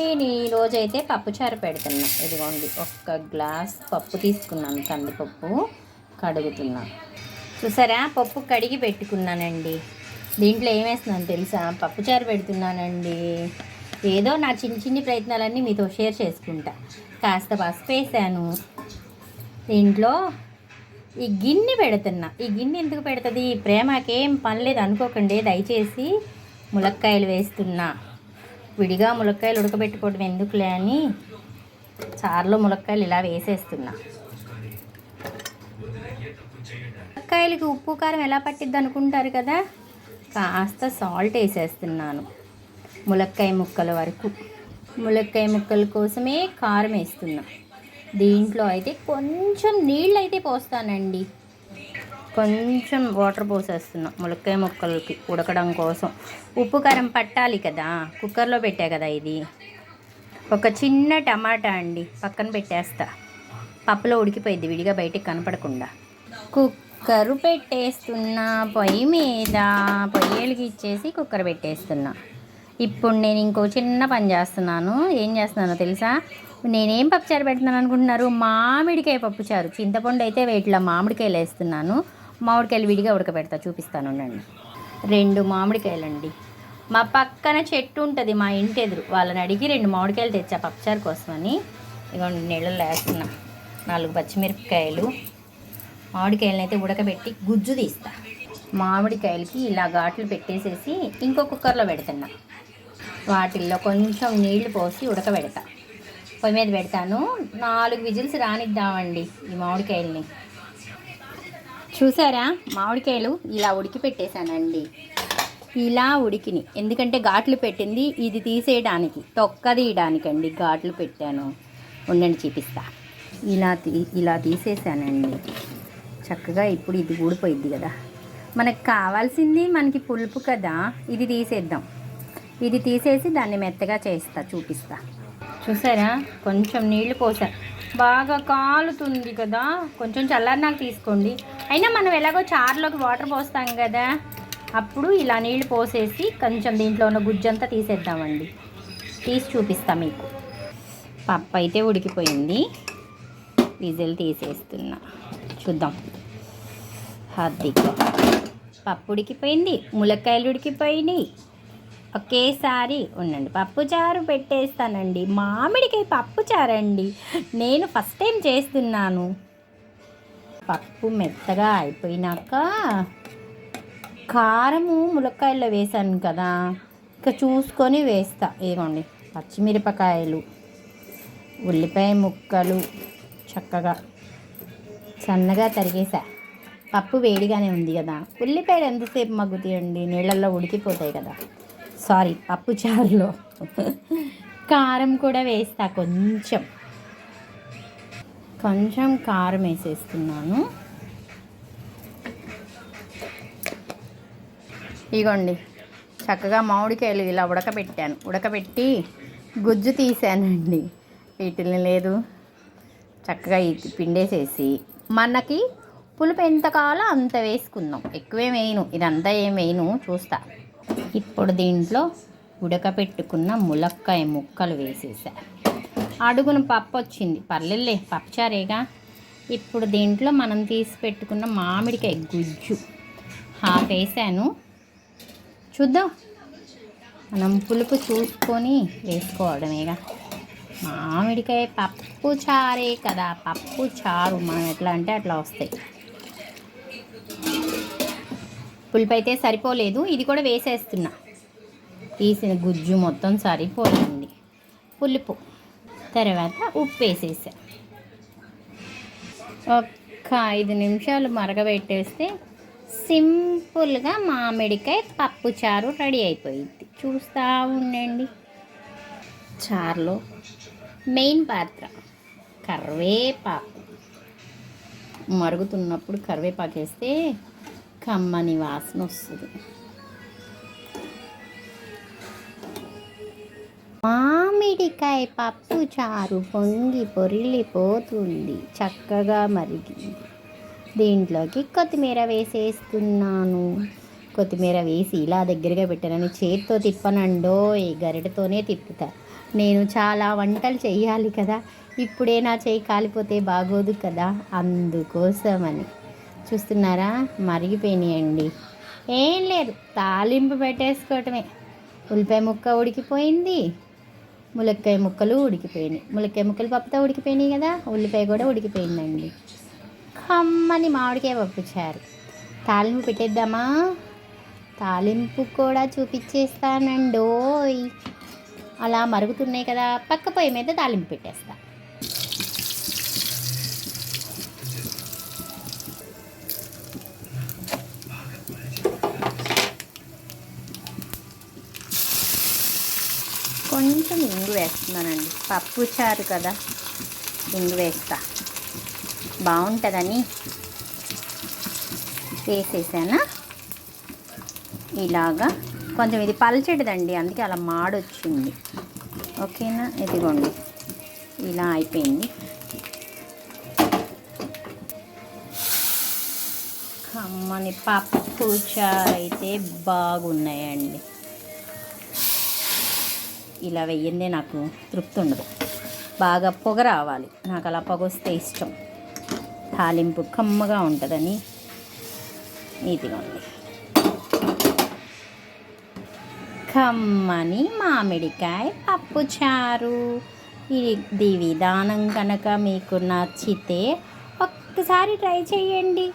నేను ఈరోజు అయితే పప్పుచారు పెడుతున్నా. ఇదిగోండి ఒక్క గ్లాస్ పప్పు తీసుకున్నాను కందిపప్పు కడుగుతున్నా. చూసారా? పప్పు కడిగి పెట్టుకున్నానండి. దీంట్లో ఏమేస్తున్నాను తెలుసా? పప్పుచారు పెడుతున్నానండి. ఏదో నా చిన్న చిన్ని ప్రయత్నాలన్నీ మీతో షేర్ చేసుకుంటా. కాస్త పసుపు వేసాను. దీంట్లో ఈ గిన్నె పెడుతున్నా. ఈ గిన్నె ఎందుకు పెడుతుంది? ప్రేమకేం పని లేదు అనుకోకండి. దయచేసి ములక్కాయలు వేస్తున్నా. విడిగా ములక్కాయలు ఉడకబెట్టుకోవడం ఎందుకులే అని చారులో ములక్కాయలు ఇలా వేసేస్తున్నా. ములక్కాయలకి ఉప్పు కారం ఎలా పట్టిద్ది అనుకుంటారు కదా? కాస్త సాల్ట్ వేసేస్తున్నాను ములక్కాయ ముక్కల వరకు. ములక్కాయ ముక్కల కోసమే కారం వేస్తున్నా. దీంట్లో అయితే కొంచెం నీళ్ళు అయితే పోస్తానండి. కొంచెం వాటర్ పోసేస్తున్నా ములక్కాయ ముక్కలకి ఉడకడం కోసం. ఉప్పు కారం పట్టాలి కదా కుక్కర్లో పెట్టా కదా ఇది. ఒక చిన్న టమాటా అండి పక్కన పెట్టేస్తా. పప్పులో ఉడికిపోయింది విడిగా బయటికి కనపడకుండా. కుక్కరు పెట్టేస్తున్నా పొయ్యి మీద పొయ్యేలకి ఇచ్చేసి కుక్కర్ పెట్టేస్తున్నా. ఇప్పుడు నేను ఇంకో చిన్న పని చేస్తున్నాను. ఏం చేస్తున్నానో తెలుసా? నేనేం పప్పుచారు పెడుతున్నాను అనుకుంటున్నారు? మామిడికాయ పప్పుచారు. చింతపండు అయితే వీటిలో మామిడికాయలు వేస్తున్నాను. మామిడికాయలు విడిగా ఉడకబెడతా చూపిస్తాను ఉండండి. రెండు మామిడికాయలండి. మా పక్కన చెట్టు ఉంటుంది మా ఇంటి ఎదురు వాళ్ళని అడిగి రెండు మామిడికాయలు తెచ్చా పప్పుచారు కోసమని. ఇదిగోండి నీళ్ళలో వేస్తున్నా. నాలుగు పచ్చిమిరపకాయలు. మామిడికాయలను అయితే ఉడకబెట్టి గుజ్జు తీస్తా. మామిడికాయలకి ఇలా ఘాట్లు పెట్టేసేసి ఇంకో కుక్కర్లో పెడుతున్నా. వాటిల్లో కొంచెం నీళ్ళు పోసి ఉడకబెడతా. పొయ్యి మీద పెడతాను. నాలుగు విజిల్స్ రానిద్దామండి ఈ మామిడికాయల్ని. చూసారా? మామిడికాయలు ఇలా ఉడికి పెట్టేశానండి. ఇలా ఉడికిని. ఎందుకంటే ఘాట్లు పెట్టింది ఇది తీసేయడానికి తొక్క తీయడానికండి ఘాట్లు పెట్టాను. ఉండండి చూపిస్తా. ఇలా తీ ఇలా తీసేసానండి చక్కగా ఇప్పుడు ఇది ఊడిపోయింది కదా. మనకు కావాల్సింది మనకి పులుపు కదా ఇది తీసేద్దాం. ఇది తీసేసి దాన్ని మెత్తగా చేస్తా చూపిస్తా. చూసారా? కొంచెం నీళ్ళు పోసా. బాగా కాలుతుంది కదా. కొంచెం చల్లారినాక తీసుకోండి. అయినా మనం ఎలాగో చారులోకి వాటర్ పోస్తాం కదా. అప్పుడు ఇలా నీళ్ళు పోసేసి కొంచెం దీంట్లో ఉన్న గుజ్జంతా తీసేద్దామండి. తీసి చూపిస్తా మీకు. పప్పు అయితే ఉడికిపోయింది. విజిల్ తీసేస్తున్నా. చూద్దాం. హద్దిగా పప్పు ఉడికిపోయింది. ములక్కాయలు ఉడికిపోయినాయి. ఒకేసారి ఉండండి. పప్పు చారు పెట్టేస్తానండి. మామిడికాయ పప్పుచారు అండి నేను ఫస్ట్ టైం చేస్తున్నాను. పప్పు మెత్తగా అయిపోయినాక కారము ములక్కాయల్లో వేసాను కదా. ఇంకా చూసుకొని వేస్తా. ఇదిగోండి పచ్చిమిరపకాయలు ఉల్లిపాయ ముక్కలు చక్కగా సన్నగా తరిగేసా. పప్పు వేడిగానే ఉంది కదా. ఉల్లిపాయలు ఎంతసేపు మగ్గుతాయండి? నీళ్ళల్లో ఉడికిపోతాయి కదా. సారీ పప్పు చారులో. కారం కూడా వేస్తా కొంచెం. కొంచెం కారం వేసేస్తున్నాను. ఇగోండి చక్కగా మామిడికాయలు ఇలా ఉడకబెట్టాను. ఉడకబెట్టి గుజ్జు తీసానండి. వీటిని లేదు. చక్కగా ఇది పిండేసేసి మనకి పులుపు ఎంత కావాలో అంత వేసుకుందాం. ఎక్కువేం వేయను. ఇదంతా ఏం వేయను. చూస్తా. ఇప్పుడు దీంట్లో ఉడకపెట్టుకున్న ములక్కాయ ముక్కలు వేసేసా. అడుగున పప్పు వచ్చింది. పర్లేదులే పప్పుచారేగా ఇప్పుడు దీంట్లో మనం తీసి పెట్టుకున్న మామిడికాయ గుజ్జు. హాఫ్ వేసాను. చూద్దాం. మనం పులుపు చూసుకొని వేసుకోవడమేగా. మామిడికాయ పప్పు చారే కదా. పప్పు చారు మనం ఎట్లా అంటే అట్లా వస్తాయి. పులుపు అయితే సరిపోలేదు. ఇది కూడా వేసేస్తున్నా. తీసిన గుజ్జు మొత్తం సరిపోయింది. పులుపు. తర్వాత ఉప్పు వేసేసా. ఒక్క ఐదు నిమిషాలు మరగబెట్టేస్తే సింపుల్గా మామిడికాయ పప్పు చారు రెడీ అయిపోయింది. చూస్తూ ఉండండి. చారులో మెయిన్ పాత్ర కరివేపాకు. మరుగుతున్నప్పుడు కరివేపాకు వేస్తే కమ్మని వాసన వస్తుంది మామిడికాయ పప్పు చారు పొంగి పొరిలిపోతుంది చక్కగా మరిగింది. దీంట్లోకి కొత్తిమీర వేసేస్తున్నాను. కొత్తిమీర వేసి ఇలా దగ్గరగా పెట్టానని చేతితో తిప్పనండో ఈ గరిటతోనే తిప్పుతా. నేను చాలా వంటలు చేయాలి కదా ఇప్పుడే నా చేయి కాలిపోతే బాగోదు కదా అందుకోసమని. చూస్తున్నారా? మరిగిపోయినాయండి. ఏం లేదు తాలింపు పెట్టేసుకోవటమే. ఉల్లిపాయ ముక్క ఉడికిపోయింది. ములక్కాయ ముక్కలు ఉడికిపోయినాయి. ములక్కాయ ముక్కలు పప్పుతో ఉడికిపోయినాయి కదా ఉల్లిపాయ కూడా ఉడికిపోయిందండి. కమ్మని మామిడికాయ పప్పు తాలింపు పెట్టేద్దామా? తాలింపు కూడా చూపించేస్తానండోయ్ అలా మరుగుతున్నాయి కదా పక్క పొయ్యి మీద తాలింపు పెట్టేస్తాను కొంచెం ఇంగు వేస్తున్నానండి. పప్పు చారు కదా ఇంగు వేస్తా. బాగుంటుందని వేసేసానా? ఇలాగా. కొంచెం ఇది పల్చడిదండి అందుకే అలా మాడొచ్చింది. ఓకేనా? ఇదిగోండి. ఇలా అయిపోయింది. అమ్మని పప్పు చారు అయితే బాగున్నాయండి. ఇలా వెయ్యిందే నాకు తృప్తి ఉండదు. బాగా పొగ రావాలి. నాకు అలా పొగ వస్తే ఇష్టం. తాలింపు కమ్మగా ఉంటుందని ఇదిగోండి కమ్మని మామిడికాయ పప్పు చారు. ఇది విధానం కనుక మీకు నచ్చితే ఒక్కసారి ట్రై చేయండి.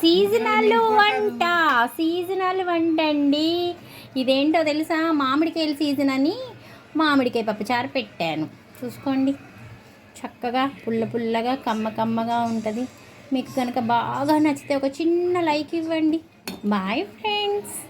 సీజనల్ వంట సీజనల్ వంట అండి ఇదేంటో తెలుసా? మామిడికాయల సీజన్ అని మామిడికాయ పప్పు చారు పెట్టాను. చూసుకోండి. చక్కగా పుల్ల పుల్లగా కమ్మ కమ్మగా ఉంటుంది. మీకు కనుక బాగా నచ్చితే ఒక చిన్న లైక్ ఇవ్వండి. Bye friends